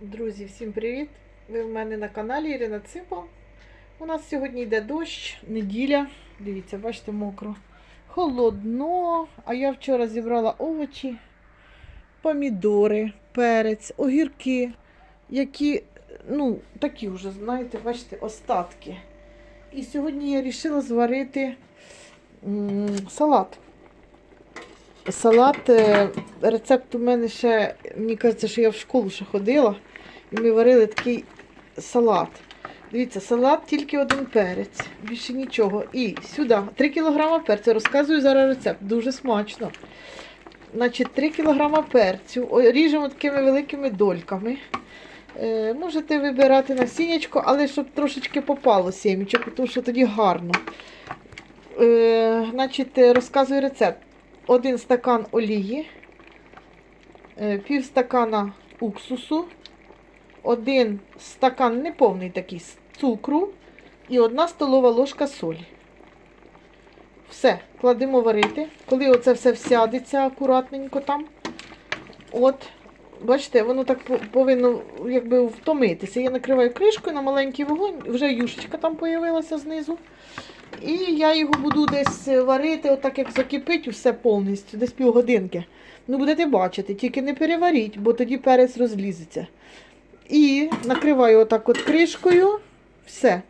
Друзі, всім привіт! Ви в мене на каналі Ірина Ципа. У нас сьогодні йде дощ, неділя. Дивіться, бачите, мокро. Холодно. А я вчора зібрала овочі, помідори, перець, огірки, які, ну, такі вже, знаєте, бачите, остатки. І сьогодні я вирішила зварити салат. Салат, е, рецепт у мене ще, мені кажеться, що я в школу ще ходила, і ми варили такий салат. Дивіться, салат тільки один перець, більше нічого. І сюди 3 кг перцю. Розказую зараз рецепт, дуже смачно. Значить, 3 кг перцю. Ріжемо такими великими дольками. Е, можете вибирати насіннячко, але щоб трошечки попало сімечок, тому що тоді гарно. Е, значить, розказую рецепт один стакан олії, е, пів стакана уксусу, один стакан неповний такий цукру і одна столова ложка солі. Все, кладемо варити. Коли оце все всядеться акуратненько там, от, бачите, воно так повинно якби втомитися. Я накриваю кришкою на маленький вогонь, вже юшечка там появилася знизу. І я його буду десь варити, отак як закипить усе повністю, десь півгодинки. Ну, будете бачити, тільки не переваріть, бо тоді перець розлізеться. І накриваю отак от кришкою. Все.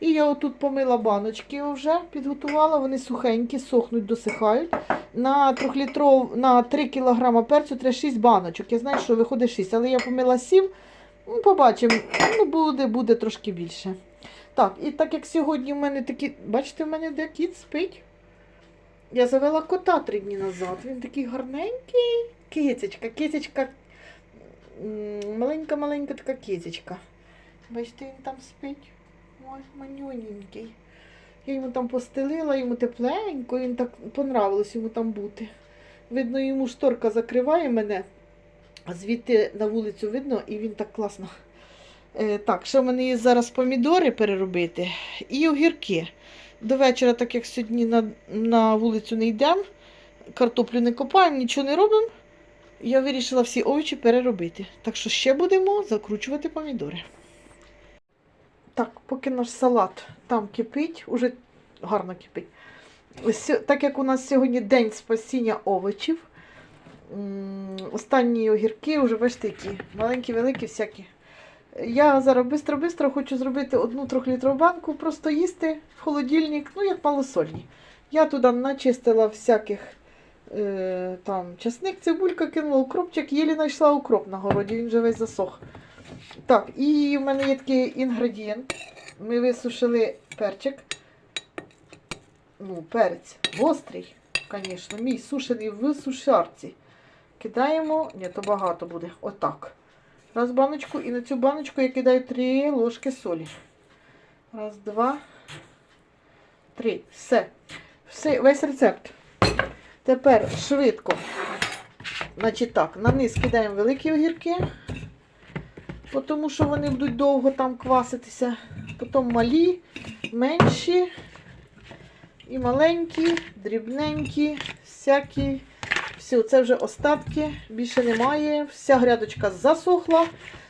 І я отут помила баночки вже, підготувала, вони сухенькі, сохнуть, досихають. На 3 літров, на 3 кг перцю треба 6 баночок. Я знаю, що виходить 6, але я помила 7. Ну, побачимо, ну, буде, буде трошки більше. Так, і так як сьогодні в мене такі. Бачите, в мене де кіт спить. Я завела кота три дні назад. Він такий гарненький. Кицечка, кицечка. Маленька-маленька така кицечка. Бачите, він там спить. Ой, манюненький. Я йому там постелила, йому тепленько, він так понравилось йому там бути. Видно, йому шторка закриває мене, а звідти на вулицю видно, і він так класно Так, що в мене є зараз помідори переробити і огірки. До вечора, так як сьогодні на, на вулицю не йдемо, картоплю не копаємо, нічого не робимо. Я вирішила всі овочі переробити. Так що ще будемо закручувати помідори. Так, поки наш салат там кипить, уже гарно кипить. Так як у нас сьогодні день спасіння овочів, останні огірки вже бачите, які маленькі, великі, всякі. Я зараз бистро-бистро хочу зробити одну трьохлітрову банку, просто їсти в холодильник, ну як малосольні. Я туди начистила всяких е, там часник, цибулька кинула, укропчик, єлі знайшла укроп на городі, він вже весь засох. Так, і в мене є такий інгредієнт. Ми висушили перчик. Ну, перець гострий, звісно, мій сушений в сушарці. Кидаємо, ні, то багато буде. Отак. Раз баночку, і на цю баночку я кидаю 3 ложки солі. Раз, два, три. Все. Все, весь рецепт. Тепер швидко. Значить так, на низ кидаємо великі огірки, тому що вони будуть довго там кваситися. Потім малі, менші і маленькі, дрібненькі, всякі. Все, це вже остатки, більше немає. Вся грядочка засохла.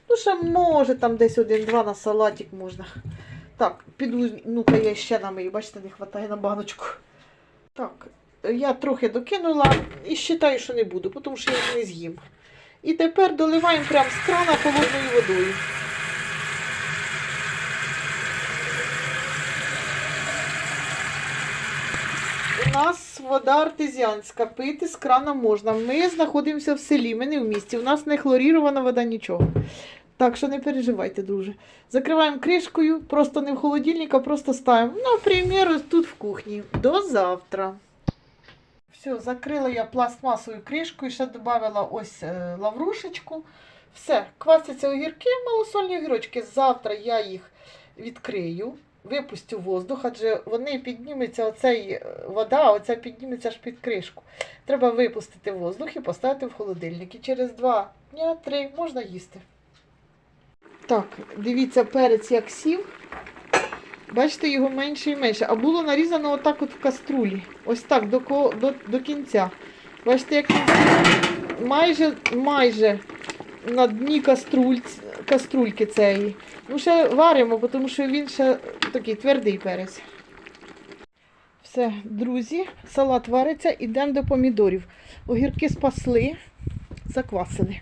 Ну, ще може там десь один-два на салатик можна. Так, піду, ну-ка я ще намию, бачите, не вистачає на баночку. Так, я трохи докинула і вважаю, що не буду, тому що я їх не з'їм. І тепер доливаємо прямо з крана холодною водою. У нас вода артезіанська, пити з крана можна. Ми знаходимося в селі, ми не в місті. У нас не хлорірована вода, нічого. Так що не переживайте, друже. Закриваємо кришкою, просто не в холодильник, а просто ставимо. Наприклад, тут в кухні. До завтра. Все, закрила я пластмасовою кришкою, ще додала ось е, лаврушечку. Все, квасяться огірки, малосольні огірочки. Завтра я їх відкрию, випустю воздух, адже вони підніметься, оцей е, вода, оця підніметься аж під кришку. Треба випустити воздух і поставити в холодильник. І через два дня, три можна їсти. Так, дивіться, перець як сів. Бачите, його менше і менше. А було нарізано отак от в каструлі. Ось так до, до, до кінця. Бачите, як майже, майже на дні каструль, каструльки цієї. Ну, ще варимо, тому що він ще такий твердий перець. Все, друзі, салат вариться, ідемо до помідорів. Огірки спасли, заквасили.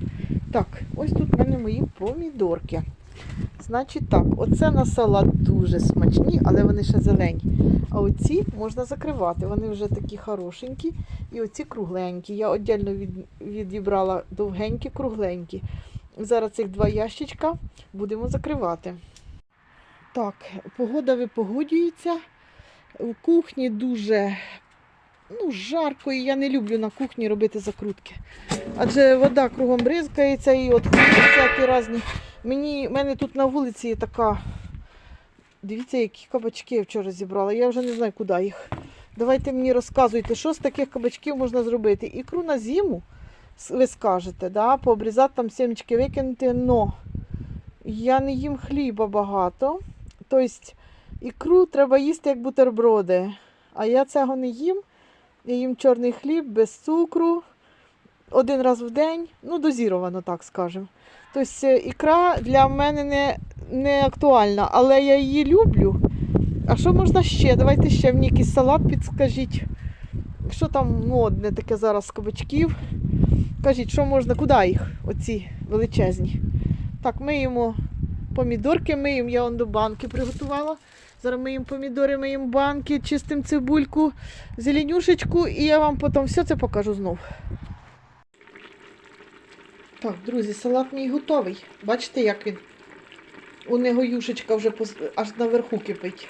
Так, ось тут в мене мої помідорки. Значить так, оце на салат дуже смачні, але вони ще зелені. А оці можна закривати. Вони вже такі хорошенькі. І оці кругленькі. Я віддільно від, відібрала довгенькі, кругленькі. Зараз цих два ящичка будемо закривати. Так, погода випогодюється. В кухні дуже ну, жарко, і я не люблю на кухні робити закрутки. Адже вода кругом бризкається і от всякі різні. Мені, мене тут на вулиці є така. Дивіться, які кабачки я вчора зібрала. Я вже не знаю, куди їх. Давайте мені розказуйте, що з таких кабачків можна зробити. Ікру на зиму, ви скажете, да? пообрізати там сімечки, викинути, но я не їм хліба багато. Тобто ікру треба їсти як бутерброди. А я цього не їм. Я їм чорний хліб без цукру. Один раз в день, ну дозіровано, так скажемо. Тобто ікра для мене не, не актуальна, але я її люблю. А що можна ще? Давайте ще мені якийсь салат підскажіть. Що там модне таке зараз з кабачків? Кажіть, що можна, куди їх, оці величезні? Так, миємо помідорки, миємо, я он до банки приготувала. Зараз миємо помідори, миємо банки, чистимо цибульку, зеленюшечку, і я вам потім все це покажу знов. Так, друзі, салат мій готовий. Бачите, як він? У нього юшечка вже аж наверху кипить.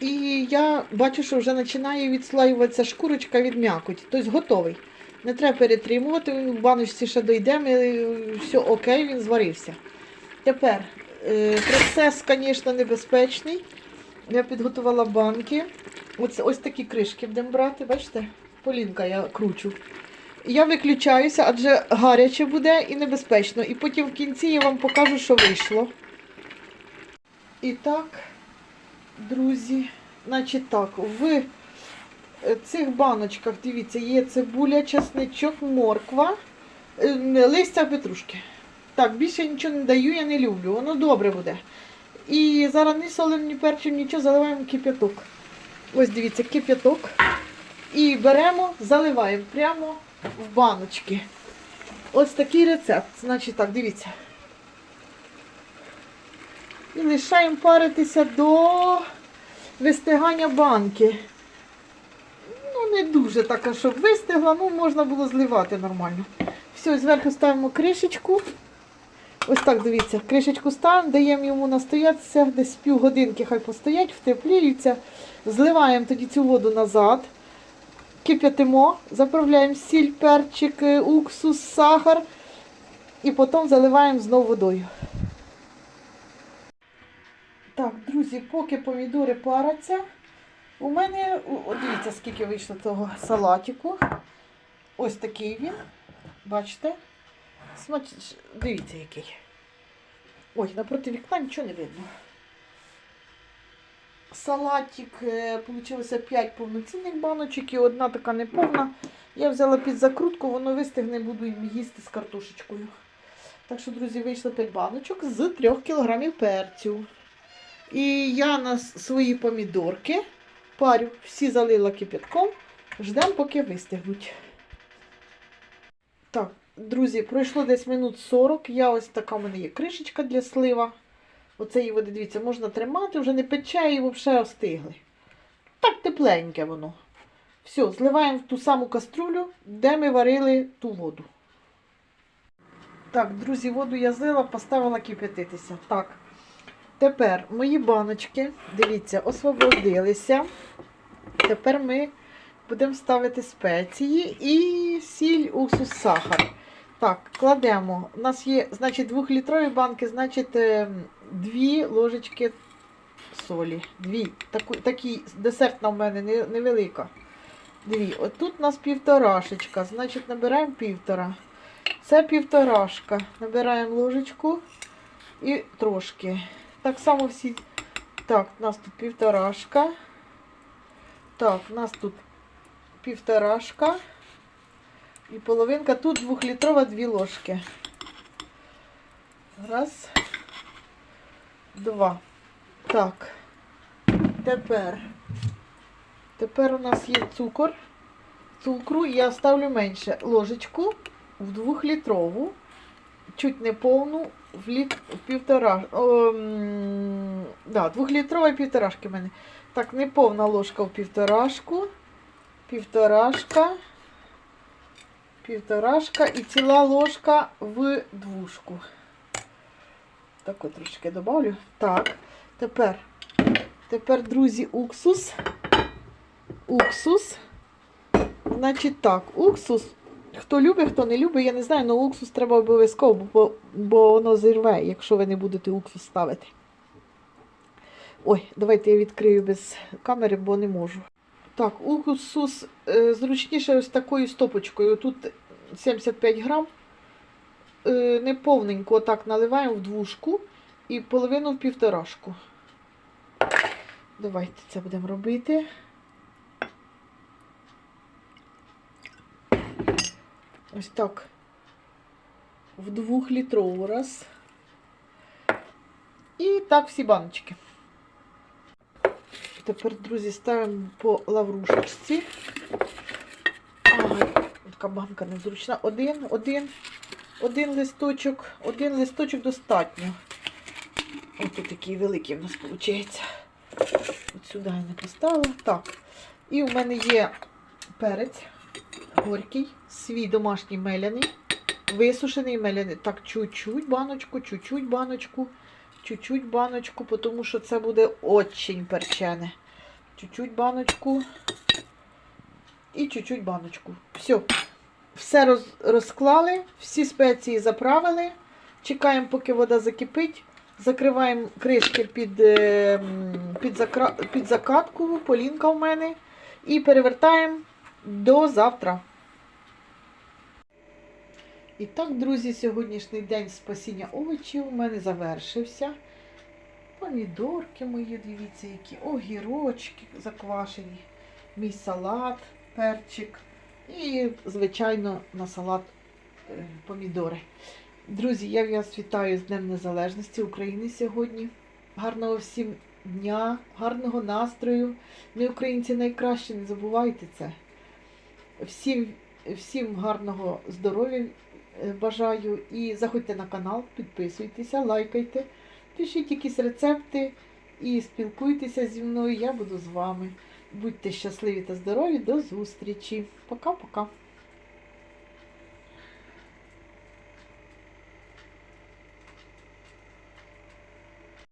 І я бачу, що вже починає відслаюватися шкурочка від м'якоті. Тобто готовий. Не треба перетримувати, він в баночці ще дойде, ми- все окей, він зварився. Тепер е, процес, звісно, небезпечний. Я підготувала банки. Ось, ось такі кришки будемо брати, бачите? Полінка я кручу. Я виключаюся, адже гаряче буде і небезпечно. І потім в кінці я вам покажу, що вийшло. І так, друзі, значить так, в цих баночках, дивіться, є цибуля, чесничок, морква, е, листя петрушки. Так, більше нічого не даю, я не люблю, воно добре буде. І зараз ні солим, ні перчим, нічого, заливаємо кип'яток. Ось дивіться, кип'яток. І беремо, заливаємо прямо в баночки. Ось такий рецепт. Значить так, дивіться. І лишаємо паритися до вистигання банки. Не дуже така, щоб вистигла, ну можна було зливати нормально. Все, зверху ставимо кришечку. Ось так, дивіться, кришечку ставимо, даємо йому настоятися, десь півгодинки хай постоять, втепліються. Зливаємо тоді цю воду назад. Кип'ятимо, заправляємо сіль, перчик, е, уксус, сахар і потім заливаємо знову водою. Так, друзі, поки помідори паряться, у мене, о, дивіться, скільки вийшло того салатику. Ось такий він. Бачите? Смач... Дивіться, який. Ой, напроти вікна нічого не видно. Салатик, вийшло 5 повноцінних баночок і одна така неповна. Я взяла під закрутку, воно вистигне, буду їм їсти з картошечкою. Так що, друзі, вийшло 5 баночок з 3 кг перцю. І я на свої помідорки парю, всі залила кипятком, ждемо, поки вистигнуть. Так, друзі, пройшло десь минут 40. Я ось така в мене є кришечка для слива. Оце її, води, дивіться, можна тримати, вже не пече і взагалі остигли. Так тепленьке воно. Все, зливаємо в ту саму каструлю, де ми варили ту воду. Так, друзі, воду я злила, поставила кип'ятитися. Так. Тепер мої баночки, дивіться, освободилися. Тепер ми будемо ставити спеції і сіль, уксус, сахар. Так, кладемо. У нас є, значить, двохлітрові банки, значить, е, дві ложечки солі. Дві. Таку, такі десертна в мене невелика. Дві. От тут у нас півторашечка, значить набираємо півтора. Це півторашка. Набираємо ложечку і трошки. Так само всі. Так, у нас тут півторашка. Так, у нас тут півторашка. І половинка. Тут двохлітрова дві ложки. Раз. Два. Так. Тепер. Тепер у нас є цукор. Цукру я ставлю менше ложечку в двохлітрову, чуть не повну, в літ в півтора. О, да, двохлітрова півторашки в мене. Так, не повна ложка в півторашку. Півторашка. Півторашка і ціла ложка в двушку. Так от трошки добавлю. Так, тепер, тепер, друзі, уксус. Уксус. Значить так, уксус. Хто любить, хто не любить, я не знаю, але уксус треба обов'язково, бо, бо воно зірве, якщо ви не будете уксус ставити. Ой, давайте я відкрию без камери, бо не можу. Так, уксус е, зручніше ось такою стопочкою. Тут 75 грам. Е, не повненько отак наливаємо в двушку і половину в півторашку. Давайте це будемо робити. Ось так. В двохлітрову раз. І так всі баночки. Тепер, друзі, ставимо по лаврушечці. Ага, така банка незручна. Один, один, один листочок, один листочок достатньо. Ось тут такий великий в нас виходить. От сюди я не поставила. Так. І у мене є перець горький, свій домашній меляний, висушений меляний. Так, чуть-чуть баночку, чуть-чуть баночку, чуть-чуть баночку, тому що це буде очень перчене. Чуть-чуть баночку і чуть-чуть баночку. Все. Все роз, розклали, всі спеції заправили. Чекаємо, поки вода закипить. Закриваємо кришки під, е, під, закра... під закатку, полінка в мене. І перевертаємо до завтра. І так, друзі, сьогоднішній день спасіння овочів у мене завершився. Помідорки мої, дивіться, які огірочки заквашені, мій салат, перчик і, звичайно, на салат е, помідори. Друзі, я вас вітаю з Днем Незалежності України сьогодні. Гарного всім дня, гарного настрою. Ми, українці, найкраще, не забувайте це. Всім, всім гарного здоров'я бажаю. І заходьте на канал, підписуйтеся, лайкайте, пишіть якісь рецепти і спілкуйтеся зі мною. Я буду з вами. Будьте щасливі та здорові. До зустрічі. Пока-пока.